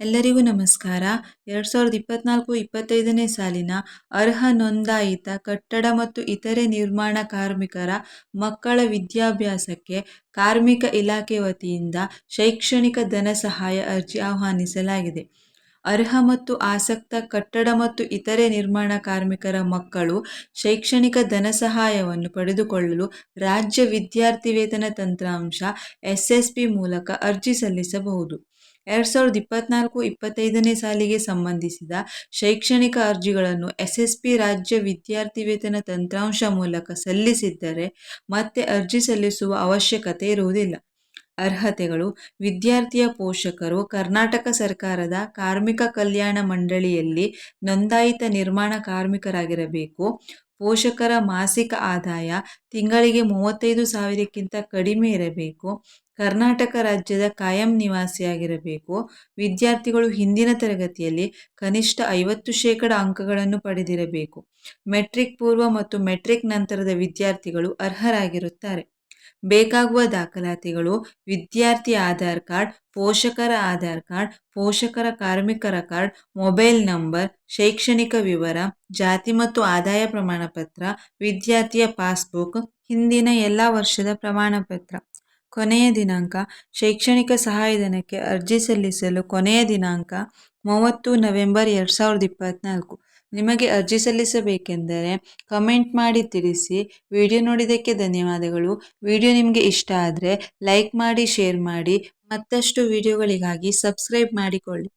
ಎಲ್ಲರಿಗೂ ನಮಸ್ಕಾರ. ಎರಡು ಸಾವಿರದ ಇಪ್ಪತ್ನಾಲ್ಕು ಇಪ್ಪತ್ತೈದನೇ ಸಾಲಿನ ಅರ್ಹ ನೋಂದಾಯಿತ ಕಟ್ಟಡ ಮತ್ತು ಇತರೆ ನಿರ್ಮಾಣ ಕಾರ್ಮಿಕರ ಮಕ್ಕಳ ವಿದ್ಯಾಭ್ಯಾಸಕ್ಕೆ ಕಾರ್ಮಿಕ ಇಲಾಖೆ ವತಿಯಿಂದ ಶೈಕ್ಷಣಿಕ ಧನ ಸಹಾಯ ಅರ್ಜಿ ಆಹ್ವಾನಿಸಲಾಗಿದೆ. ಅರ್ಹ ಮತ್ತು ಆಸಕ್ತ ಕಟ್ಟಡ ಮತ್ತು ಇತರೆ ನಿರ್ಮಾಣ ಕಾರ್ಮಿಕರ ಮಕ್ಕಳು ಶೈಕ್ಷಣಿಕ ಧನ ಸಹಾಯವನ್ನು ಪಡೆದುಕೊಳ್ಳಲು ರಾಜ್ಯ ವಿದ್ಯಾರ್ಥಿ ವೇತನ ತಂತ್ರಾಂಶ ಎಸ್ಎಸ್ಪಿ ಮೂಲಕ ಅರ್ಜಿ ಸಲ್ಲಿಸಬಹುದು. ಎರಡು ಸಾವಿರದ ಇಪ್ಪತ್ನಾಲ್ಕು ಇಪ್ಪತ್ತೈದನೇ ಸಾಲಿಗೆ ಸಂಬಂಧಿಸಿದ ಶೈಕ್ಷಣಿಕ ಅರ್ಜಿಗಳನ್ನು ಎಸ್ ಎಸ್ ಪಿ ರಾಜ್ಯ ವಿದ್ಯಾರ್ಥಿ ವೇತನ ತಂತ್ರಾಂಶ ಮೂಲಕ ಸಲ್ಲಿಸಿದ್ದರೆ ಮತ್ತೆ ಅರ್ಜಿ ಸಲ್ಲಿಸುವ ಅವಶ್ಯಕತೆ ಇರುವುದಿಲ್ಲ. ಅರ್ಹತೆಗಳು ವಿದ್ಯಾರ್ಥಿಯ ಪೋಷಕರು ಕರ್ನಾಟಕ ಸರ್ಕಾರದ ಕಾರ್ಮಿಕ ಕಲ್ಯಾಣ ಮಂಡಳಿಯಲ್ಲಿ ನೋಂದಾಯಿತ ನಿರ್ಮಾಣ ಕಾರ್ಮಿಕರಾಗಿರಬೇಕು. ಪೋಷಕರ ಮಾಸಿಕ ಆದಾಯ ತಿಂಗಳಿಗೆ ಮೂವತ್ತೈದು ಸಾವಿರಕ್ಕಿಂತ ಕಡಿಮೆ ಇರಬೇಕು. ಕರ್ನಾಟಕ ರಾಜ್ಯದ ಕಾಯಂ ನಿವಾಸಿಯಾಗಿರಬೇಕು. ವಿದ್ಯಾರ್ಥಿಗಳು ಹಿಂದಿನ ತರಗತಿಯಲ್ಲಿ ಕನಿಷ್ಠ ಐವತ್ತು ಶೇಕಡ ಅಂಕಗಳನ್ನು ಪಡೆದಿರಬೇಕು. ಮೆಟ್ರಿಕ್ ಪೂರ್ವ ಮತ್ತು ಮೆಟ್ರಿಕ್ ನಂತರದ ವಿದ್ಯಾರ್ಥಿಗಳು ಅರ್ಹರಾಗಿರುತ್ತಾರೆ. ಬೇಕಾಗುವ ದಾಖಲಾತಿಗಳು, ವಿದ್ಯಾರ್ಥಿ ಆಧಾರ್ ಕಾರ್ಡ್, ಪೋಷಕರ ಆಧಾರ್ ಕಾರ್ಡ್, ಪೋಷಕರ ಕಾರ್ಮಿಕರ ಕಾರ್ಡ್, ಮೊಬೈಲ್ ನಂಬರ್, ಶೈಕ್ಷಣಿಕ ವಿವರ, ಜಾತಿ ಮತ್ತು ಆದಾಯ ಪ್ರಮಾಣಪತ್ರ, ವಿದ್ಯಾರ್ಥಿಯ ಪಾಸ್ಬುಕ್, ಹಿಂದಿನ ಎಲ್ಲ ವರ್ಷದ ಪ್ರಮಾಣಪತ್ರ. ಕೊನೆಯ ದಿನಾಂಕ ಶೈಕ್ಷಣಿಕ ಸಹಾಯಧನಕ್ಕೆ ಅರ್ಜಿ ಸಲ್ಲಿಸಲು ಕೊನೆಯ ದಿನಾಂಕ ಮೂವತ್ತು ನವೆಂಬರ್ ಎರಡು ಸಾವಿರದ ಇಪ್ಪತ್ತ್ನಾಲ್ಕು ನಿಮಗೆ ಅರ್ಜಿ ಸಲ್ಲಿಸಬೇಕೆಂದರೆ ಕಮೆಂಟ್ ಮಾಡಿ ತಿಳಿಸಿ. ವಿಡಿಯೋ ನೋಡಿದ್ದಕ್ಕೆ ಧನ್ಯವಾದಗಳು. ವಿಡಿಯೋ ನಿಮಗೆ ಇಷ್ಟ ಆದರೆ ಲೈಕ್ ಮಾಡಿ, ಶೇರ್ ಮಾಡಿ. ಮತ್ತಷ್ಟು ವಿಡಿಯೋಗಳಿಗಾಗಿ ಸಬ್ಸ್ಕ್ರೈಬ್ ಮಾಡಿಕೊಳ್ಳಿ.